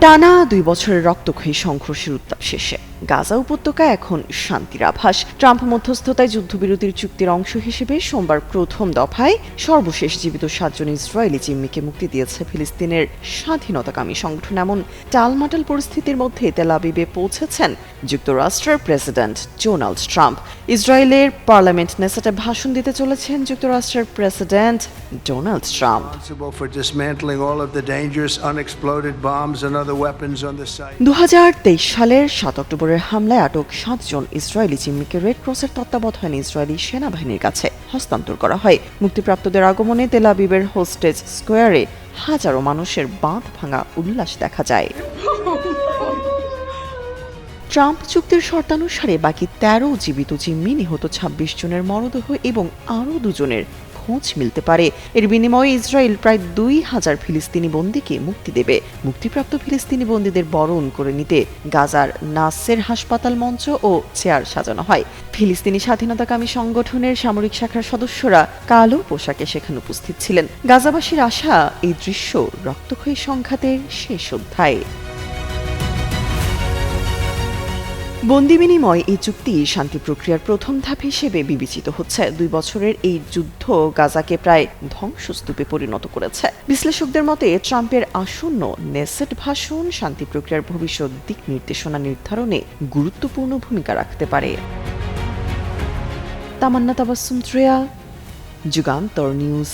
টানা দুই বছরের রক্তক্ষয়ী সংঘর্ষের উত্তাপ শেষে। গাজা উপত্যকায় এখন শান্তির আভাস। ট্রাম্প মধ্যস্থতায় যুদ্ধবিরতির চুক্তির অংশ হিসেবে সোমবার প্রথম দফায় সর্বশেষ জীবিত সাতজন ইসরায়েলি জিম্মিকে মুক্তি দিয়েছে ফিলিস্তিনের স্বাধীনতাকামী সংগঠন। এমন টালমাটাল পরিস্থিতির মধ্যে তেল আবিবে পৌঁছেছেন যুক্তরাষ্ট্রের প্রেসিডেন্ট ডোনাল্ড ট্রাম্প। ইসরায়েলের পার্লামেন্ট নেসেটে ভাষণ দিতে চলেছেন যুক্তরাষ্ট্রের president Donald Trump. Responsible for dismantling all of the dangerous unexploded bombs and other weapons on the site. দু সালের সাত অক্টোবরের হামলায় আটক সাতজন ইসরায়েলি জিম্মিকে রেড ক্রসের তত্ত্বাবধানে ইসরায়েলি সেনাবাহিনীর কাছে হস্তান্তর করা হয়। মুক্তিপ্রাপ্তদের আগমনে তেল আবিবের হোস্টেজ স্কোয়ারে হাজারো মানুষের বাঁধ ভাঙা উল্লাস দেখা যায়। ট্রাম্প চুক্তির শর্তানুসারে বাকি তেরো জীবিত জিম্মি নিহত ২৬ জনের মরদেহ এবং আরও দুজনের খোঁজ মিলতে পারে। এর বিনিময়ে ইসরায়েল প্রায় দুই হাজার ফিলিস্তিনি বন্দীকে মুক্তি দেবে। মুক্তিপ্রাপ্ত ফিলিস্তিনি বন্দীদের বরণ করে নিতে গাজার নাসের হাসপাতাল মঞ্চ ও চেয়ার সাজানো হয়। ফিলিস্তিনি স্বাধীনতাকামী সংগঠনের সামরিক শাখার সদস্যরা কালো পোশাকে সেখানে উপস্থিত ছিলেন। গাজাবাসীর আশা এই দৃশ্য রক্তক্ষয়ী সংঘাতের শেষ অধ্যায়। বন্দি বিনিময় এই চুক্তি শান্তি প্রক্রিয়ার প্রথম ধাপ হিসেবে বিবেচিত হচ্ছে। দুই বছরের এই যুদ্ধ গাজাকে প্রায় ধ্বংসস্তূপে পরিণত করেছে। বিশ্লেষকদের মতে, ট্রাম্পের আসন্ন নেসেট ভাষণ শান্তি প্রক্রিয়ার ভবিষ্যৎ দিক নির্দেশনা নির্ধারণে গুরুত্বপূর্ণ ভূমিকা রাখতে পারে। তামান্না তাবাসুম যুগান্তর নিউজ।